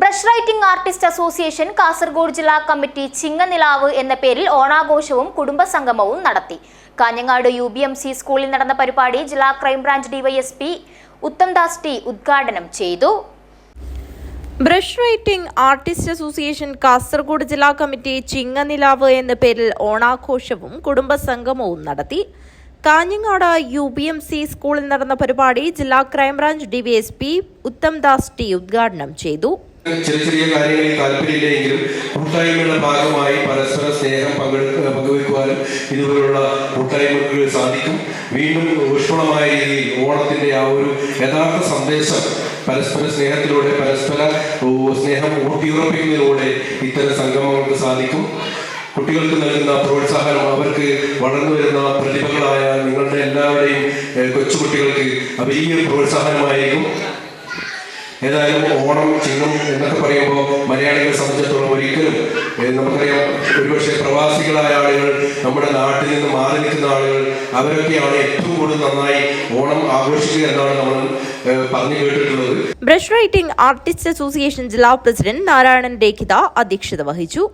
Brush writing artist association Kasaragod ജില്ലാ committee Chinganilavu എന്ന പേരിൽ ഓണാഘോഷവും കുടുംബസംഗമവും നടത്തി. Kanhangad U B M C സ്കൂളിൽ നടന്ന പരിപാടി ജില്ലാ ക്രൈംബ്രാഞ്ച് ഡിവൈഎസ്പി ഉത്തംദാസ് ടി ഉദ്ഘാടനം ചെയ്തു. Brush writing artist association Kasaragod ജില്ലാ കമ്മിറ്റി ചിങ്ങനിലാവ് എന്ന പേരിൽ ഓണാഘോഷവും കുടുംബസംഗമവും നടത്തി. Kanhangad U B M C സ്കൂളിൽ നടന്ന പരിപാടി ജില്ലാ ക്രൈംബ്രാഞ്ച് ഡിവൈഎസ്പി ഉത്തംദാസ് ടി ഉദ്ഘാടനം ചെയ്തു. ചെറിയ ചെറിയ കാര്യങ്ങളിൽ താല്പര്യമില്ലെങ്കിലും കൂട്ടായ്മയുടെ ഭാഗമായി പരസ്പര സ്നേഹം പങ്കെടുക്ക പങ്കുവെക്കുവാനും ഇതുപോലുള്ള കൂട്ടായ്മകൾ സാധിക്കും. വീണ്ടും ഊഷ്മളമായ രീതിയിൽ ഓണത്തിന്റെ ആ ഒരു യഥാർത്ഥ സന്ദേശം പരസ്പര സ്നേഹത്തിലൂടെ പരസ്പര സ്നേഹം ഊട്ടിയുറപ്പിക്കുന്നതിലൂടെ ഇത്തരം സംഗമങ്ങൾക്ക് സാധിക്കും. കുട്ടികൾക്ക് നൽകുന്ന പ്രോത്സാഹനം അവർക്ക് വളർന്നു വരുന്ന പ്രതിഭകളായ നിങ്ങളുടെ എല്ലാവരുടെയും കൊച്ചുകുട്ടികൾക്ക് വലിയ പ്രോത്സാഹനമായിരിക്കും. ഏതായാലും ഓണം ചിങ്ങം എന്നൊക്കെ പറയുമ്പോൾ മലയാളികളെ സംബന്ധിച്ചിടത്തോളം ഒരിക്കലും നമുക്കറിയാം ഒരുപക്ഷെ പ്രവാസികളായ ആളുകൾ നമ്മുടെ നാട്ടിൽ നിന്ന് മാറി നിൽക്കുന്ന ആളുകൾ അവരൊക്കെയാണ് ഏറ്റവും കൂടുതൽ നന്നായി ഓണം ആഘോഷിക്കുക എന്നാണ് നമ്മൾ പറഞ്ഞു കേട്ടിട്ടുള്ളത്. ബ്രഷ് റൈറ്റിംഗ് ആർട്ടിസ്റ്റ് അസോസിയേഷൻ ജില്ലാ പ്രസിഡന്റ് നാരായണൻ രേഖിത അധ്യക്ഷത വഹിച്ചു.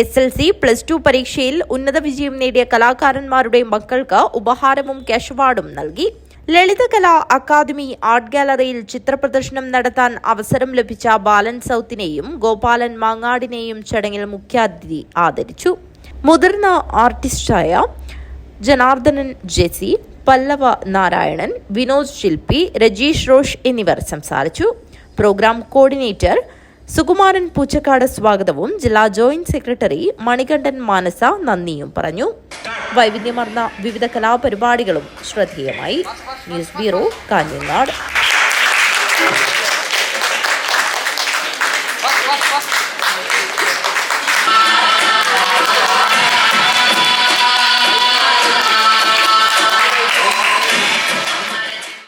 S L C plus two പരീക്ഷയിൽ ഉന്നത വിജയം നേടിയ കലാകാരന്മാരുടെ മക്കൾക്ക് ഉപഹാരവും ക്യാഷ് അവാർഡും നൽകി. ലളിതകലാ അക്കാദമി ആർട്ട് ഗാലറിയിൽ ചിത്രപ്രദർശനം നടത്താൻ അവസരം ലഭിച്ച ബാലൻ സൗത്തിനെയും ഗോപാലൻ മാങ്ങാടിനെയും ചടങ്ങിൽ മുഖ്യാതിഥി ആദരിച്ചു. മുതിർന്ന ആർട്ടിസ്റ്റായ ജനാർദ്ദനൻ ജെസി പല്ലവ നാരായണൻ വിനോദ് ശില്പി രജീഷ് റോഷ് എന്നിവർ സംസാരിച്ചു. പ്രോഗ്രാം കോർഡിനേറ്റർ സുകുമാരൻ പൂച്ചക്കാട് സ്വാഗതവും ജില്ലാ ജോയിന്റ് സെക്രട്ടറി മണികണ്ഠൻ മാനസ നന്ദിയും പറഞ്ഞു. വൈവിധ്യമാർന്ന വിവിധ കലാപരിപാടികളും ശ്രദ്ധേയമായി. News bureau Kanhangad.